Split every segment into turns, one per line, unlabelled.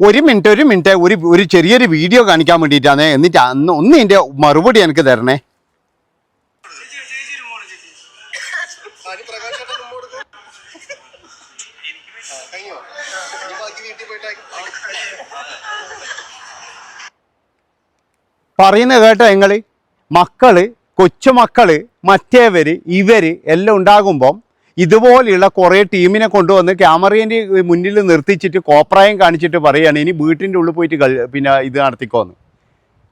ഒരു മിനിറ്റ് ഒരു മിനിറ്റ് ഒരു ഒരു ചെറിയൊരു വീഡിയോ കാണിക്കാൻ വേണ്ടിയിട്ടാണ്. എന്നിട്ട് അന്ന് ഒന്ന് എന്റെ മറുപടി എനിക്ക് തരണേ. പറയുന്ന കേട്ടോ നിങ്ങൾ. മക്കൾ കൊച്ചുമക്കൾ മറ്റേവര് ഇവർ എല്ലാം ഉണ്ടാകുമ്പം ഇതുപോലെയുള്ള കുറേ ടീമിനെ കൊണ്ടുവന്ന് ക്യാമറേന്റെ മുന്നിൽ നിർത്തിച്ചിട്ട് കോപ്രായം കാണിച്ചിട്ട് പറയുകയാണ് ഇനി വീട്ടിന്റെ ഉള്ളിൽ പോയിട്ട് പിന്നെ ഇത് നടത്തിക്കോന്ന്.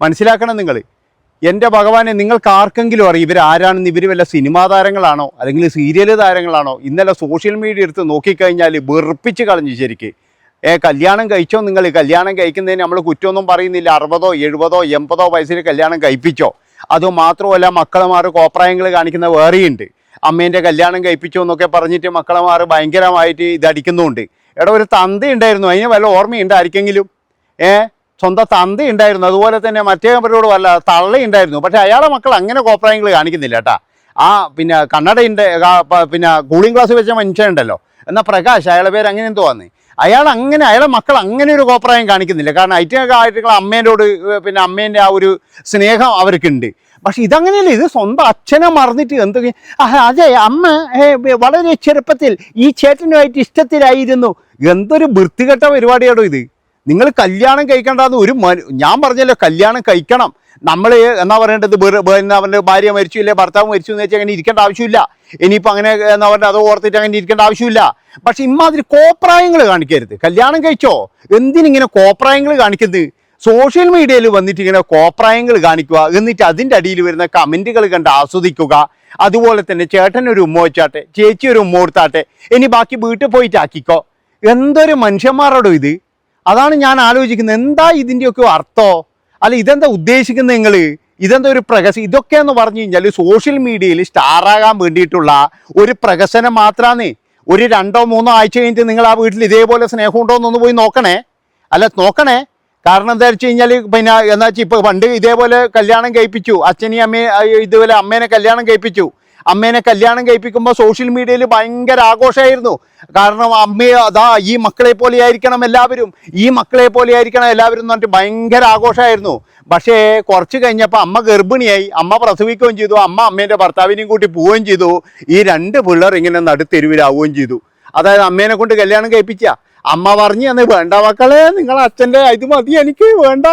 മനസ്സിലാക്കണം നിങ്ങൾ. എന്റെ ഭഗവാനെ നിങ്ങൾക്ക് ആർക്കെങ്കിലും അറിയാം ഇവർ ആരാണെന്ന് ഇവർ വല്ല സിനിമാ താരങ്ങളാണോ അല്ലെങ്കിൽ സീരിയൽ താരങ്ങളാണോ ഇന്നലെ സോഷ്യൽ മീഡിയ എടുത്ത് നോക്കിക്കഴിഞ്ഞാൽ വെറുപ്പിച്ച് കളഞ്ഞു ശരിക്ക്. ഏ കല്യാണം കഴിച്ചോ നിങ്ങൾ? കല്യാണം കഴിക്കുന്നതിന് നമ്മൾ കുറ്റമൊന്നും പറയുന്നില്ല. അറുപതോ എഴുപതോ എൺപതോ വയസ്സിൽ കല്യാണം കഴിപ്പിച്ചോ? അതും മാത്രമല്ല മക്കളമാർ കോപ്രായങ്ങൾ കാണിക്കുന്ന വേറെയുണ്ട്. അമ്മേന്റെ കല്യാണം കഴിപ്പിച്ചു എന്നൊക്കെ പറഞ്ഞിട്ട് മക്കളമാർ ഭയങ്കരമായിട്ട് ഇതടിക്കുന്നുണ്ട് എടാ ഒരു തന്തി ഉണ്ടായിരുന്നു. അതിന് വല്ല ഓർമ്മയുണ്ട് ആർക്കെങ്കിലും ഏ? സ്വന്തം തന്തി ഉണ്ടായിരുന്നു. അതുപോലെ തന്നെ മറ്റേവരോട് വല്ല തള്ളയുണ്ടായിരുന്നു പക്ഷേ അയാളെ മക്കൾ അങ്ങനെ കോപ്രായങ്ങൾ കാണിക്കുന്നില്ല കേട്ടാ. ആ പിന്നെ കണ്ണടയുണ്ട് പിന്നെ കൂളിംഗ് ക്ലാസ് വെച്ച മനുഷ്യനുണ്ടല്ലോ എന്നാൽ പ്രകാശ് അയാളെ പേര് അങ്ങനെ എന്തോ വന്നേ അയാൾ അങ്ങനെ അയാളെ മക്കൾ അങ്ങനെ ഒരു കോപ്രായം കാണിക്കുന്നില്ല. കാരണം ഐറ്റൊക്കെ ആയിട്ടുള്ള അമ്മേനോട് പിന്നെ അമ്മേന്റെ ആ ഒരു സ്നേഹം അവർക്കുണ്ട്. പക്ഷെ ഇതങ്ങനെയല്ല ഇത് സ്വന്തം അച്ഛനെ മറന്നിട്ട് എന്തൊക്കെ അതെ അമ്മ വളരെ ചെറുപ്പത്തിൽ ഈ ചേട്ടനുമായിട്ട് ഇഷ്ടത്തിലായിരുന്നു. എന്തൊരു വൃത്തികെട്ട പരിപാടിയാണോ ഇത്. നിങ്ങൾ കല്യാണം കഴിക്കേണ്ടതെന്ന് ഒരു ഞാൻ പറഞ്ഞല്ലോ കല്യാണം കഴിക്കണം. നമ്മൾ എന്നാ പറയേണ്ടത് അവന്റെ ഭാര്യ മരിച്ചു ഇല്ലേ ഭർത്താവ് മരിച്ചു എന്ന് വെച്ചാൽ അങ്ങനെ ഇരിക്കേണ്ട ആവശ്യമില്ല. ഇനിയിപ്പോൾ അങ്ങനെ എന്നാ പറയുക അത് ഓർത്തിട്ട് അങ്ങനെ ഇരിക്കേണ്ട ആവശ്യമില്ല. പക്ഷെ ഇമാതിരി കോപ്രായങ്ങൾ കാണിക്കരുത്. കല്യാണം കഴിച്ചോ? എന്തിനിങ്ങനെ കോപ്രായങ്ങൾ കാണിക്കുന്നത്? സോഷ്യൽ മീഡിയയിൽ വന്നിട്ട് ഇങ്ങനെ കോപ്രായങ്ങൾ കാണിക്കുക എന്നിട്ട് അതിന്റെ അടിയിൽ വരുന്ന കമന്റുകൾ കണ്ട് ആസ്വദിക്കുക. അതുപോലെ തന്നെ ചേട്ടൻ ഒരു ഉമ്മ വെച്ചാട്ടെ ചേച്ചി ഒരു ഉമ്മ കൊടുത്താട്ടെ ഇനി ബാക്കി വീട്ടിൽ പോയിട്ട് ആക്കിക്കോ എന്തൊരു മനുഷ്യന്മാരോടോ ഇത്? അതാണ് ഞാൻ ആലോചിക്കുന്നത്. എന്താ ഇതിന്റെയൊക്കെ അർത്ഥോ? അല്ല ഇതെന്താ ഉദ്ദേശിക്കുന്നത് നിങ്ങൾ ഇതെന്താ ഒരു പ്രകസനം ഇതൊക്കെ എന്ന് പറഞ്ഞു കഴിഞ്ഞാൽ സോഷ്യൽ മീഡിയയിൽ സ്റ്റാറാകാൻ വേണ്ടിയിട്ടുള്ള ഒരു പ്രകസനം മാത്രമാണ് ഒരു രണ്ടോ മൂന്നോ ആഴ്ച കഴിഞ്ഞിട്ട് നിങ്ങൾ ആ വീട്ടിൽ ഇതേപോലെ സ്നേഹം ഉണ്ടോ എന്നൊന്ന് പോയി നോക്കണേ. അല്ല നോക്കണേ. കാരണം എന്താ വെച്ച് കഴിഞ്ഞാൽ പിന്നെ എന്താ വെച്ചാൽ ഇപ്പോൾ പണ്ട് ഇതേപോലെ കല്യാണം കഴിപ്പിച്ചു. അച്ഛനെയും അമ്മയെ ഇതുപോലെ അമ്മേനെ കല്യാണം കഴിപ്പിച്ചു. അമ്മേനെ കല്യാണം കഴിപ്പിക്കുമ്പോൾ സോഷ്യൽ മീഡിയയിൽ ഭയങ്കര ആഘോഷമായിരുന്നു കാരണം അമ്മയെ അതാ ഈ മക്കളെ പോലെ ആയിരിക്കണം എല്ലാവരും. ഈ മക്കളെ പോലെ ആയിരിക്കണം എല്ലാവരും എന്ന് പറഞ്ഞിട്ട് ഭയങ്കര ആഘോഷമായിരുന്നു പക്ഷേ കുറച്ച് കഴിഞ്ഞപ്പോൾ അമ്മ ഗർഭിണിയായി. അമ്മ പ്രസവിക്കുകയും ചെയ്തു. അമ്മ അമ്മേന്റെ ഭർത്താവിനെയും കൂട്ടി പോവുകയും ചെയ്തു. ഈ രണ്ട് പിള്ളേർ ഇങ്ങനെ നടുത്തെരുവിലാവുകയും ചെയ്തു. അതായത് അമ്മേനെ കൊണ്ട് കല്യാണം കഴിപ്പിച്ച അമ്മ പറഞ്ഞു തന്നെ വേണ്ട മക്കളെ നിങ്ങൾ അച്ഛന്റെ ഇത് മതി എനിക്ക് വേണ്ട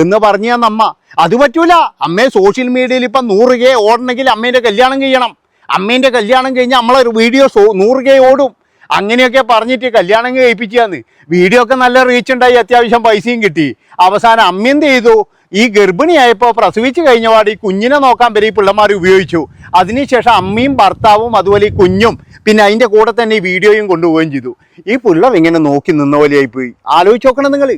എന്ന് പറഞ്ഞു തന്ന അമ്മ. അത് പറ്റൂല. അമ്മയെ സോഷ്യൽ മീഡിയയിൽ ഇപ്പം നൂറ് ഓടണമെങ്കിൽ അമ്മേന്റെ കല്യാണം ചെയ്യണം അമ്മേന്റെ കല്യാണം കഴിഞ്ഞാൽ നമ്മളൊരു വീഡിയോ നൂറ് കെ ഓടും. അങ്ങനെയൊക്കെ പറഞ്ഞിട്ട് കല്യാണം കഴിപ്പിച്ചാന്ന് വീഡിയോ ഒക്കെ നല്ല റീച്ച് ഉണ്ടായി അത്യാവശ്യം പൈസയും കിട്ടി. അവസാനം അമ്മ എന്ത് ചെയ്തു? ഈ ഗർഭിണിയായപ്പോൾ പ്രസവിച്ച് കഴിഞ്ഞപാട് ഈ കുഞ്ഞിനെ നോക്കാൻ വരെ ഈ പിള്ളമാർ ഉപയോഗിച്ചു. അതിനുശേഷം അമ്മയും ഭർത്താവും അതുപോലെ ഈ കുഞ്ഞും പിന്നെ അതിന്റെ കൂടെ തന്നെ ഈ വീഡിയോയും കൊണ്ടുപോവുകയും ചെയ്തു. ഈ പിള്ളർ ഇങ്ങനെ നോക്കി നിന്ന പോലെയായി പോയി. ആലോചിച്ച് നോക്കണം നിങ്ങൾ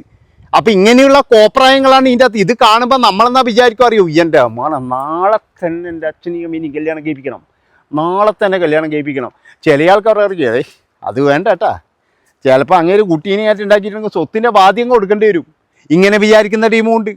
അപ്പം ഇങ്ങനെയുള്ള കോപ്രായങ്ങളാണ് ഇതിന്റെ അകത്ത് ഇത് കാണുമ്പോൾ നമ്മളെന്നാ വിചാരിക്കും അറിയൂ? എന്റെ അമ്മാണ് നാളെ തന്നെ എന്റെ അച്ഛനെയും ഇനി കല്യാണം കഴിപ്പിക്കണം. നാളെ തന്നെ കല്യാണം കഴിപ്പിക്കണം. ചില ആൾക്കാർ അറിയോ അത് വേണ്ട കേട്ടാ ചിലപ്പോൾ അങ്ങനെ ഒരു കുട്ടീനെയായിട്ട് ഉണ്ടാക്കിയിട്ടുണ്ടെങ്കിൽ സ്വത്തിന്റെ ബാധ്യം കൊടുക്കേണ്ടി വരും. ഇങ്ങനെ വിചാരിക്കുന്ന ടീമും ഉണ്ട്.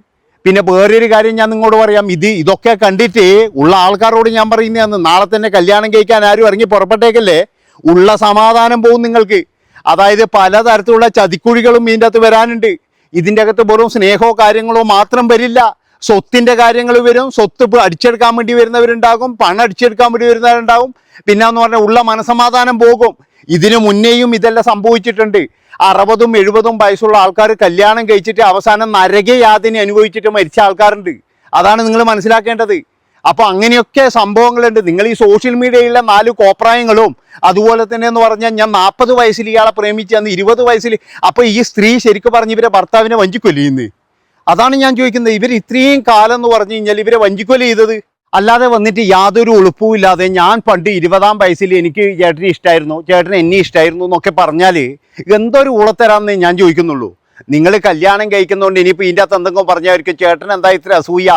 പിന്നെ വേറൊരു കാര്യം ഞാൻ നിങ്ങളോട് പറയാം. ഇത് ഇതൊക്കെ കണ്ടിട്ട് ഉള്ള ആൾക്കാരോട് ഞാൻ പറയുന്നതാണ് നാളെ തന്നെ കല്യാണം കഴിക്കാൻ ആരും ഇറങ്ങി പുറപ്പെട്ടേക്കല്ലേ? ഉള്ള സമാധാനം പോകും നിങ്ങൾക്ക്. അതായത് പലതരത്തിലുള്ള ചതിക്കുഴികളും ഇതിന്റെ അകത്ത് വരാനുണ്ട്. ഇതിന്റെ അകത്ത് വെറും സ്നേഹമോ കാര്യങ്ങളോ മാത്രം വരില്ല. സ്വത്തിന്റെ കാര്യങ്ങൾ വരും സ്വത്ത് അടിച്ചെടുക്കാൻ വേണ്ടി വരുന്നവരുണ്ടാകും പണം അടിച്ചെടുക്കാൻ വേണ്ടി വരുന്നവരുണ്ടാകും. പിന്നെ എന്ന് പറഞ്ഞാൽ ഉള്ള മനസമാധാനം പോകും. ഇതിനു മുന്നേയും ഇതെല്ലാം സംഭവിച്ചിട്ടുണ്ട്. അറുപതും എഴുപതും വയസ്സുള്ള ആൾക്കാർ കല്യാണം കഴിച്ചിട്ട് അവസാനം നരകയാതിനെ അനുഭവിച്ചിട്ട് മരിച്ച ആൾക്കാരുണ്ട്. അതാണ് നിങ്ങൾ മനസ്സിലാക്കേണ്ടത്. അപ്പോൾ അങ്ങനെയൊക്കെ സംഭവങ്ങളുണ്ട്. നിങ്ങൾ ഈ സോഷ്യൽ മീഡിയയിലെ നാല് കോപ്രായങ്ങളും അതുപോലെ തന്നെ എന്ന് പറഞ്ഞാൽ ഞാൻ നാൽപ്പത് വയസ്സിൽ ഇയാളെ പ്രേമിച്ചു അന്ന് ഇരുപത് വയസ്സിൽ അപ്പോൾ ഈ സ്ത്രീ ശരിക്കും പറഞ്ഞ് ഇവരെ ഭർത്താവിനെ വഞ്ചിക്കൊല്ലി ഇന്ന്? അതാണ് ഞാൻ ചോദിക്കുന്നത്. ഇവർ ഇത്രയും കാലം എന്ന് പറഞ്ഞു കഴിഞ്ഞാൽ ഇവരെ വഞ്ചിക്കൊല ചെയ്തത്? അല്ലാതെ വന്നിട്ട് യാതൊരു ഉളുപ്പും ഇല്ലാതെ ഞാൻ പണ്ട് ഇരുപതാം വയസ്സിൽ എനിക്ക് ചേട്ടനെ ഇഷ്ടമായിരുന്നു ചേട്ടന് എന്നെ ഇഷ്ടമായിരുന്നു എന്നൊക്കെ പറഞ്ഞാൽ എന്തൊരു ഉളത്തരാന്നേ ഞാൻ ചോദിക്കുന്നുള്ളൂ. നിങ്ങൾ കല്യാണം കഴിക്കുന്നതുകൊണ്ട് ഇനിയിപ്പോൾ ഇതിന്റെ അകത്ത് എന്തെങ്കിലും പറഞ്ഞായിരിക്കും. ചേട്ടൻ എന്താ ഇത്ര അസൂയ?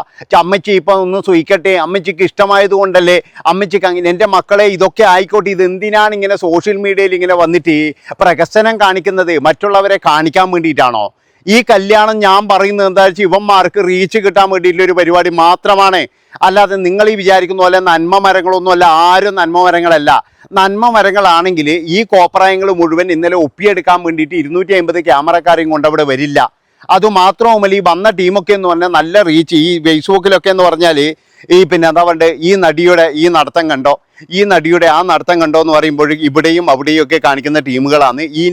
അമ്മച്ചി ഇപ്പം ഒന്ന് സൂയിക്കട്ടെ. അമ്മച്ചിക്ക് ഇഷ്ടമായത് കൊണ്ടല്ലേ അമ്മച്ചിക്ക് അങ്ങനെ എന്റെ മക്കളെ ഇതൊക്കെ ആയിക്കോട്ടെ. ഇത് എന്തിനാണ് ഇങ്ങനെ സോഷ്യൽ മീഡിയയിൽ ഇങ്ങനെ വന്നിട്ട് പ്രകസനം കാണിക്കുന്നത്? മറ്റുള്ളവരെ കാണിക്കാൻ വേണ്ടിയിട്ടാണോ? ഈ കല്യാണം ഞാൻ പറയുന്നത് എന്താ വെച്ചാൽ ഇവന്മാർക്ക് റീച്ച് കിട്ടാൻ വേണ്ടിയിട്ടുള്ള ഒരു പരിപാടി മാത്രമാണ്. അല്ലാതെ നിങ്ങൾ ഈ വിചാരിക്കുന്ന പോലെ നന്മ മരങ്ങളൊന്നുമല്ല ആരും നന്മ മരങ്ങളല്ല. നന്മ മരങ്ങളാണെങ്കിൽ ഈ കോപ്രായങ്ങൾ മുഴുവൻ ഇന്നലെ ഒപ്പിയെടുക്കാൻ വേണ്ടിയിട്ട് ഇരുന്നൂറ്റി അമ്പത് ക്യാമറക്കാരെയും കൊണ്ട് അവിടെ വരില്ല. അതുമാത്രവുമല്ല ഈ വന്ന ടീമൊക്കെ എന്ന് പറഞ്ഞാൽ നല്ല റീച്ച് ഈ ഫേസ്ബുക്കിലൊക്കെ എന്ന് പറഞ്ഞാൽ ഈ പിന്നെ എന്താ പറയുക ഈ നടിയുടെ ഈ നടത്തം കണ്ടോ? ഈ നടിയുടെ ആ നടത്തം കണ്ടോ എന്ന് പറയുമ്പോൾ ഇവിടെയും അവിടെയും ഒക്കെ കാണിക്കുന്ന ടീമുകളാണ്. ഈ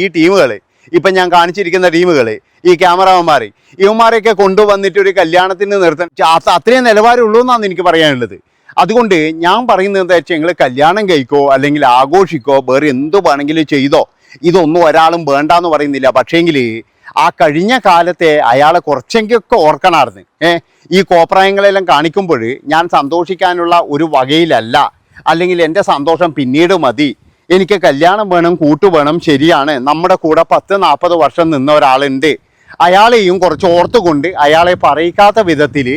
ഈ ടീമുകൾ ഇപ്പം ഞാൻ കാണിച്ചിരിക്കുന്ന ടീമുകൾ ഈ ക്യാമറമാന്മാർ ഇവന്മാരെയൊക്കെ കൊണ്ടുവന്നിട്ട് ഒരു കല്യാണത്തിന് നിർത്താൻ അത്രയും നിലവാരമുള്ളൂ എന്നാണ് എനിക്ക് പറയാനുള്ളത്. അതുകൊണ്ട് ഞാൻ പറയുന്നത് എന്താ വെച്ചാൽ നിങ്ങൾ കല്യാണം കഴിക്കോ അല്ലെങ്കിൽ ആഘോഷിക്കോ വേറെ എന്ത് വേണമെങ്കിലും ചെയ്തോ ഇതൊന്നും ഒരാളും വേണ്ട എന്ന് പറയുന്നില്ല. പക്ഷേങ്കിൽ ആ കഴിഞ്ഞ കാലത്തെ അയാളെ കുറച്ചെങ്കിലൊക്കെ ഓർക്കണമായിരുന്നു. ഏ ഈ കോപ്രായങ്ങളെല്ലാം കാണിക്കുമ്പോൾ ഞാൻ സന്തോഷിക്കാനുള്ള ഒരു വകയിലല്ല. അല്ലെങ്കിൽ എന്റെ സന്തോഷം പിന്നീട് മതി. എനിക്ക് കല്യാണം വേണം കൂട്ടു വേണം ശരിയാണ്. നമ്മുടെ കൂടെ പത്ത് നാൽപ്പത് വർഷം നിന്ന ഒരാളുണ്ട്. അയാളെയും കുറച്ച് ഓർത്തുകൊണ്ട് അയാളെ പറയിക്കാത്ത വിധത്തിൽ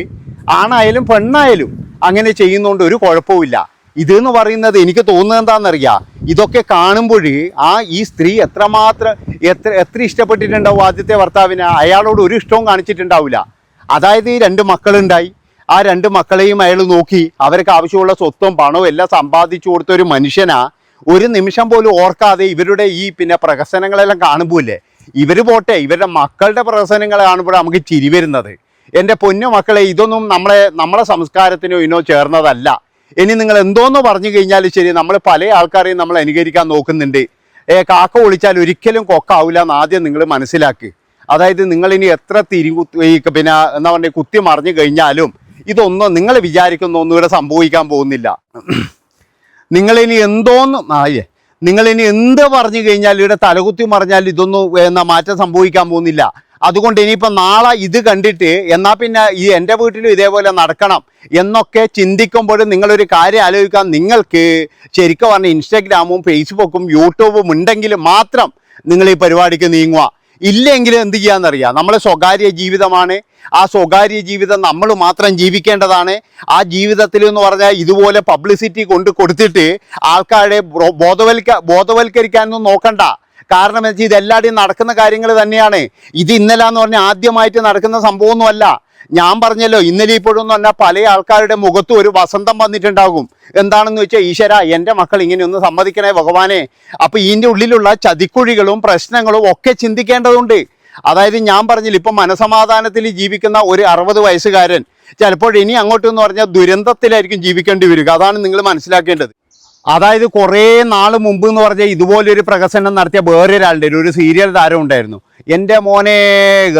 ആണായാലും പെണ്ണായാലും അങ്ങനെ ചെയ്യുന്നതുകൊണ്ട് ഒരു കുഴപ്പമില്ല ഇതെന്ന് പറയുന്നത് എനിക്ക് തോന്നുന്നത് എന്താണെന്നറിയാം? ഇതൊക്കെ കാണുമ്പോൾ ആ ഈ സ്ത്രീ എത്രമാത്രം എത്ര എത്ര ഇഷ്ടപ്പെട്ടിട്ടുണ്ടാവും ആദ്യത്തെ ഭർത്താവിന്? അയാളോട് ഒരു ഇഷ്ടവും കാണിച്ചിട്ടുണ്ടാവില്ല. അതായത് ഈ രണ്ട് മക്കളുണ്ടായി. ആ രണ്ട് മക്കളെയും അയാൾ നോക്കി. അവർക്ക് ആവശ്യമുള്ള സ്വത്തും പണവും എല്ലാം സമ്പാദിച്ചു കൊടുത്ത ഒരു മനുഷ്യനാ. ഒരു നിമിഷം പോലും ഓർക്കാതെ ഇവരുടെ ഈ പിന്നെ പ്രഹസനങ്ങളെല്ലാം കാണുമ്പോല്ലേ? ഇവർ പോട്ടെ ഇവരുടെ മക്കളുടെ പ്രഹസനങ്ങൾ കാണുമ്പോൾ നമുക്ക് ചിരി വരുന്നത്. എന്റെ പൊന്നു മക്കളെ ഇതൊന്നും നമ്മളെ നമ്മളെ സംസ്കാരത്തിനോ ഇനോ ചേർന്നതല്ല. ഇനി നിങ്ങൾ എന്തോന്ന് പറഞ്ഞു കഴിഞ്ഞാൽ ശരി നമ്മൾ പല ആൾക്കാരെയും നമ്മൾ അനുകരിക്കാൻ നോക്കുന്നുണ്ട്. ഏ കാക്ക ഒളിച്ചാൽ ഒരിക്കലും കൊക്കാവില്ല എന്ന് ആദ്യം നിങ്ങൾ മനസ്സിലാക്കി. അതായത് നിങ്ങൾ ഇനി എത്ര തിരി പിന്നെ എന്താ പറയുക കുത്തി മറിഞ്ഞു കഴിഞ്ഞാലും ഇതൊന്നും നിങ്ങൾ വിചാരിക്കുന്ന ഒന്നും ഇവിടെ സംഭവിക്കാൻ പോകുന്നില്ല. നിങ്ങളിനി എന്തോന്ന് ആയേ നിങ്ങളിനി എന്ത് പറഞ്ഞു കഴിഞ്ഞാൽ ഇവിടെ തലകുത്തി മറിഞ്ഞാൽ ഇതൊന്നും എന്നാ മാറ്റം സംഭവിക്കാൻ പോകുന്നില്ല. അതുകൊണ്ട് ഇനിയിപ്പോൾ നാളെ ഇത് കണ്ടിട്ട് എന്നാൽ പിന്നെ ഈ എന്റെ വീട്ടിലും ഇതേപോലെ നടക്കണം എന്നൊക്കെ ചിന്തിക്കുമ്പോൾ നിങ്ങളൊരു കാര്യം ആലോചിക്കാൻ നിങ്ങൾക്ക് ശരിക്കും പറഞ്ഞാൽ ഇൻസ്റ്റാഗ്രാമും ഫേസ്ബുക്കും യൂട്യൂബും ഉണ്ടെങ്കിൽ മാത്രം നിങ്ങൾ ഈ പരിപാടിക്ക് നീങ്ങുക. ഇല്ലെങ്കിൽ എന്ത് ചെയ്യാന്നറിയാം? നമ്മളെ സ്വകാര്യ ജീവിതമാണ്. ആ സ്വകാര്യ ജീവിതം നമ്മൾ മാത്രം ജീവിക്കേണ്ടതാണ്. ആ ജീവിതത്തിൽ എന്ന് പറഞ്ഞാൽ ഇതുപോലെ പബ്ലിസിറ്റി കൊണ്ട് കൊടുത്തിട്ട് ആൾക്കാരെ ബോധവൽക്ക ബോധവൽക്കരിക്കാനൊന്നും നോക്കണ്ട. കാരണം എന്ന് വെച്ചാൽ ഇതെല്ലാവരുടെയും നടക്കുന്ന കാര്യങ്ങൾ തന്നെയാണ്. ഇത് ഇന്നലെ എന്ന് പറഞ്ഞാൽ ആദ്യമായിട്ട് നടക്കുന്ന സംഭവമൊന്നുമല്ല. ഞാൻ പറഞ്ഞല്ലോ ഇന്നലെ ഇപ്പോഴൊന്നും പറഞ്ഞാൽ പല ആൾക്കാരുടെ മുഖത്തും ഒരു വസന്തം വന്നിട്ടുണ്ടാകും. എന്താണെന്ന് വെച്ചാൽ ഈശ്വര എന്റെ മക്കൾ ഇങ്ങനെയൊന്ന് സമ്മതിക്കണേ ഭഗവാനെ. അപ്പോൾ ഇതിന്റെ ഉള്ളിലുള്ള ചതിക്കുഴികളും പ്രശ്നങ്ങളും ഒക്കെ ചിന്തിക്കേണ്ടതുണ്ട്. അതായത് ഞാൻ പറഞ്ഞില്ല ഇപ്പം മനസമാധാനത്തിൽ ജീവിക്കുന്ന ഒരു അറുപത് വയസ്സുകാരൻ ചിലപ്പോൾ ഇനി അങ്ങോട്ട് എന്ന് പറഞ്ഞാൽ ദുരന്തത്തിലായിരിക്കും ജീവിക്കേണ്ടി വരിക. അതാണ് നിങ്ങൾ മനസ്സിലാക്കേണ്ടത്. അതായത് കുറേ നാൾ മുമ്പ് എന്ന് പറഞ്ഞാൽ ഇതുപോലൊരു പ്രകസനം നടത്തിയ വേറൊരാളുടെ ഒരു സീരിയൽ താരം ഉണ്ടായിരുന്നു. എന്റെ മോനെ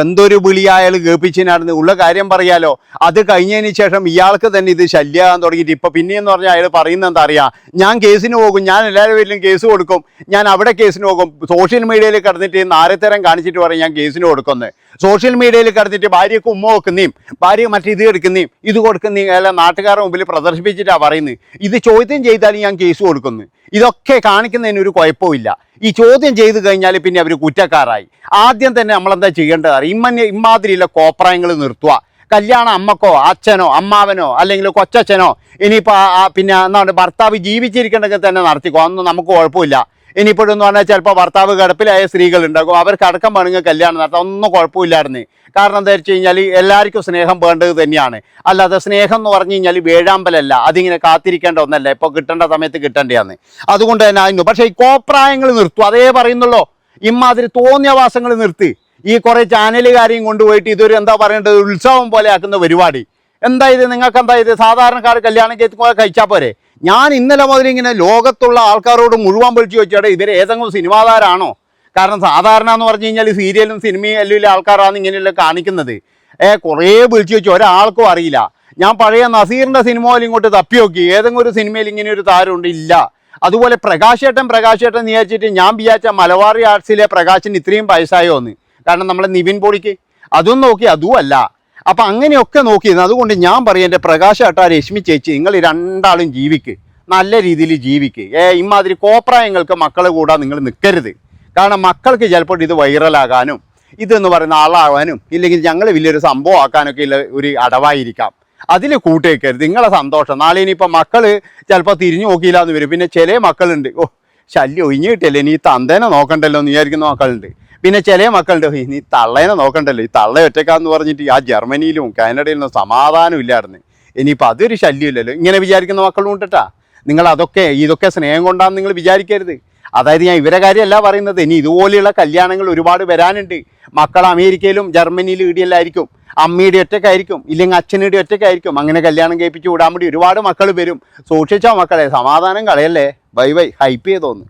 എന്തൊരു വിളി അയാൾ കേൾപ്പിച്ചിനായിരുന്നു ഉള്ള കാര്യം പറയാലോ. അത് കഴിഞ്ഞതിന് ശേഷം ഇയാൾക്ക് തന്നെ ഇത് ശല്യമാകാൻ തുടങ്ങിയിട്ട് ഇപ്പം പിന്നെയെന്ന് പറഞ്ഞാൽ അയാൾ പറയുന്നത് എന്താ അറിയാം? ഞാൻ കേസിന് പോകും ഞാൻ എല്ലാവരുടെ പേരിലും കേസ് കൊടുക്കും ഞാൻ അവിടെ കേസിന് പോകും. സോഷ്യൽ മീഡിയയിൽ കടന്നിട്ട് നാരത്തരം കാണിച്ചിട്ട് പറയും ഞാൻ കേസിന് കൊടുക്കുന്നത് സോഷ്യൽ മീഡിയയിൽ കടന്നിട്ട് ഭാര്യയ്ക്ക് ഉമ്മ വെക്കുന്നേയും ഭാര്യ മറ്റേ ഇത് എടുക്കുന്നേയും ഇത് കൊടുക്കുന്നേയും അല്ല നാട്ടുകാരുടെ മുമ്പിൽ പ്രദർശിപ്പിച്ചിട്ടാണ് പറയുന്നത്. ഇത് ചോദ്യം ചെയ്താലും ഞാൻ കേസ് കൊടുക്കുന്നു ഇതൊക്കെ കാണിക്കുന്നതിന് ഒരു കുഴപ്പമില്ല ഈ ചോദ്യം ചെയ്തു കഴിഞ്ഞാൽ പിന്നെ അവർ കുറ്റക്കാരായി. ആദ്യം തന്നെ നമ്മളെന്താ ചെയ്യേണ്ടത്? ഇമ്മ ഇമ്മാതിരിയുള്ള കോപ്രായങ്ങൾ നിർത്തുക. കല്യാണം അമ്മക്കോ അച്ഛനോ അമ്മാവനോ അല്ലെങ്കിൽ കൊച്ചച്ഛനോ ഇനിയിപ്പോൾ പിന്നെ എന്താണ് ഭർത്താവ് ജീവിച്ചിരിക്കേണ്ടതൊക്കെ തന്നെ നടത്തിക്കോ. അതൊന്നും നമുക്ക് കുഴപ്പമില്ല. ഇനിയിപ്പോഴെന്ന് പറഞ്ഞാൽ ചിലപ്പോൾ ഭർത്താവ് കിടപ്പിലായ സ്ത്രീകൾ ഉണ്ടാകും. അവർക്ക് അടക്കം വേണമെങ്കിൽ കല്യാണം നടത്താം ഒന്നും കുഴപ്പമില്ലായിരുന്നു. കാരണം എന്താ വെച്ച് കഴിഞ്ഞാൽ എല്ലാവർക്കും സ്നേഹം വേണ്ടത് തന്നെയാണ്. അല്ലാതെ സ്നേഹം എന്ന് പറഞ്ഞു കഴിഞ്ഞാൽ വേഴാമ്പലല്ല. അതിങ്ങനെ കാത്തിരിക്കേണ്ട ഒന്നല്ല. ഇപ്പോൾ കിട്ടേണ്ട സമയത്ത് കിട്ടേണ്ടതാണ്. അതുകൊണ്ട് തന്നെ ആയിരുന്നു. പക്ഷേ ഈ കോപ്രായങ്ങൾ നിർത്തും. അതേ പറയുന്നുള്ളൂ. ഇമ്മാതിരി തോന്നിയവാസങ്ങൾ നിർത്തി. ഈ കുറേ ചാനലുകാരെയും കൊണ്ടുപോയിട്ട് ഇതൊരു എന്താ പറയേണ്ടത്? ഉത്സവം പോലെ ആക്കുന്ന പരിപാടി. എന്താ ഇത്? നിങ്ങൾക്ക് എന്താ ഇത്? സാധാരണക്കാർ കല്യാണം കഴിച്ചാൽ പോരെ? ഞാൻ ഇന്നലെ മുതൽ ഇങ്ങനെ ലോകത്തുള്ള ആൾക്കാരോട് മുഴുവൻ വിളിച്ചു ചോദിച്ചാടെ ഇവർ ഏതെങ്കിലും സിനിമാതാരാണോ കാരണം സാധാരണ എന്ന് പറഞ്ഞു കഴിഞ്ഞാൽ സീരിയലും സിനിമയും എല്ലാം ആൾക്കാരാണ് ഇങ്ങനെയല്ല കാണിക്കുന്നത്. ഏ കുറേ വിളിച്ചു ചോദിച്ചു ഒരാൾക്കും അറിയില്ല. ഞാൻ പഴയ നസീറിന്റെ സിനിമയിൽ ഇങ്ങോട്ട് തപ്പി നോക്കി ഏതെങ്കിലും ഒരു സിനിമയിൽ ഇങ്ങനെ ഒരു താരമുണ്ട് ഇല്ല. അതുപോലെ പ്രകാശേട്ടൻ പ്രകാശേട്ടൻ വിചാരിച്ചിട്ട് ഞാൻ വിചാരിച്ച മലബാറി ആർട്സിലെ പ്രകാശിന് ഇത്രയും വയസ്സായോ എന്ന് കാരണം നമ്മളെ നിവിൻ പൊളിക്ക്. അതും നോക്കി അതും അല്ല. അപ്പം അങ്ങനെയൊക്കെ നോക്കിയിരുന്നു. അതുകൊണ്ട് ഞാൻ പറയും എന്റെ പ്രകാശ് ഏട്ടാ രശ്മി ചേച്ചി നിങ്ങൾ രണ്ടാളും ജീവിക്ക്. നല്ല രീതിയിൽ ജീവിക്ക്. ഏ ഇമാതിരി കോപ്രായങ്ങൾക്ക് മക്കളെ കൂടാ നിങ്ങൾ നിൽക്കരുത് കാരണം മക്കൾക്ക് ചിലപ്പോൾ ഇത് വൈറലാകാനും ഇതെന്ന് പറയുന്ന ആളാകാനും ഇല്ലെങ്കിൽ ഞങ്ങൾ വലിയൊരു സംഭവം ആക്കാനൊക്കെ ഉള്ള ഒരു അടവായിരിക്കാം. അതിൽ കൂട്ടേക്കരുത് നിങ്ങളെ സന്തോഷം. നാളെ ഇനിയിപ്പോൾ മക്കൾ ചിലപ്പോൾ തിരിഞ്ഞു നോക്കിയില്ല എന്ന് വരും. പിന്നെ ചില മക്കളുണ്ട്. ഓ ശല്യം ഒഴിഞ്ഞു കിട്ടിയല്ലേ? ഇനി ഈ തന്തേനെ നോക്കണ്ടല്ലോ എന്ന് വിചാരിക്കുന്ന മക്കളുണ്ട്. പിന്നെ ചില മക്കളുടെ "ഹേയ്, നീ തള്ളേനെ നോക്കണ്ടല്ലോ. ഈ തള്ള ഒറ്റക്കാന്ന് പറഞ്ഞിട്ട് ആ ജർമ്മനിയിലും കാനഡയിലും സമാധാനം ഇല്ലായിരുന്നു. ഇനിയിപ്പോൾ അതൊരു ശല്യമില്ലല്ലോ. ഇങ്ങനെ വിചാരിക്കുന്ന മക്കളും ഉണ്ടട്ടാ. നിങ്ങൾ അതൊക്കെ ഇതൊക്കെ സ്നേഹം കൊണ്ടാന്ന് നിങ്ങൾ വിചാരിക്കരുത്. അതായത് ഞാൻ ഇവരെ കാര്യമല്ല പറയുന്നത്. ഇനി ഇതുപോലെയുള്ള കല്യാണങ്ങൾ ഒരുപാട് വരാനുണ്ട്. മക്കൾ അമേരിക്കയിലും ജർമ്മനിയിലും ഇടിയല്ലായിരിക്കും. അമ്മയുടെ ഒറ്റക്കായിരിക്കും ഇല്ലെങ്കിൽ അച്ഛനുടെ ഒറ്റക്കായിരിക്കും അങ്ങനെ കല്യാണം കഴിപ്പിച്ച് വിടാൻ വേണ്ടി ഒരുപാട് മക്കൾ വരും. സൂക്ഷിച്ചോ മക്കളെ. സമാധാനം കളയല്ലേ. Bye bye. ഹൈപ്പ് ചെയ്തോന്ന്.